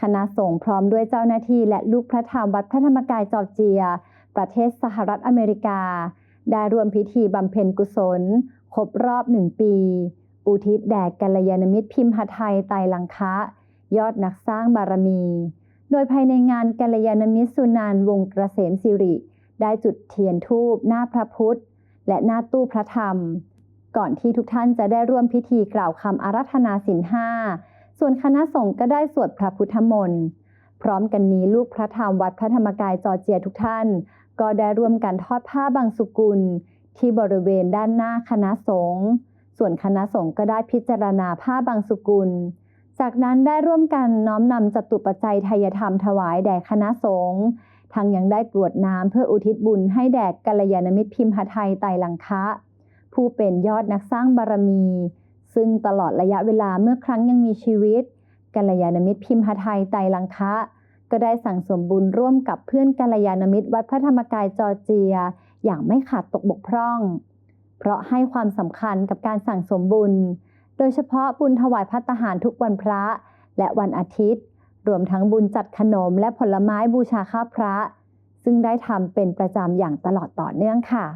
คณะสงฆ์พร้อมด้วยเจ้าหน้าที่และลูกพระธรรมวัดพระธรรมกายจอร์เจีย ประเทศสหรัฐอเมริกา ได้รวมพิธีบำเพ็ญกุศล ครบรอบหนึ่งปี อุทิศแด่กัลยาณมิตรพิมพ์ไทยไตลังคะ ยอดนักสร้างบารมี โดยภายในงานกัลยาณมิตรสุนันวงศ์เกษมสิริ ได้จุดเทียนทูปหน้าพระพุทธ และหน้าตู้พระธรรม ก่อนที่ทุกท่านจะได้ร่วมพิธีกล่าวคำอารัธนาสินห้า ส่วนคณะสงฆ์ก็ได้สวดพระพุทธมนต์ พร้อมกันนี้ลูกพระธรรมวัดพระธรรมกายจอร์เจียทุกท่าน ก็ได้ร่วมกันทอดผ้าบางสุกุล ที่บริเวณด้านหน้าคณะสงฆ์ ส่วนคณะสงฆ์ก็ได้พิจารณาผ้าบางสุกุล จากนั้นได้ร่วมกันน้อมนำจตุปัจจัยทายธรรมถวายแด่คณะสงฆ์ทั้งยังได้กรวดน้ำเพื่ออุทิศบุญให้แด่กัลยาณมิตรพิมพ์ไทยไตรลังคะ ผู้เป็นยอดนักสร้างบารมี ซึ่งตลอดระยะเวลาเมื่อครั้งยังมีชีวิต กัลยาณมิตรพิมพไทยไตรลังคะ ก็ได้สั่งสมบุญร่วมกับเพื่อนกัลยาณมิตรวัดพระธรรมกายจอร์เจีย อย่างไม่ขาดตกบกพร่อง เพราะให้ความสำคัญกับการสั่งสมบุญ โดยเฉพาะบุญถวายพัตตาหารทุกวันพระและวันอาทิตย์ รวมทั้งบุญจัดขนมและผลไม้บูชาข้าพระ ซึ่งได้ทำเป็นประจำอย่างตลอดต่อเนื่องค่ะ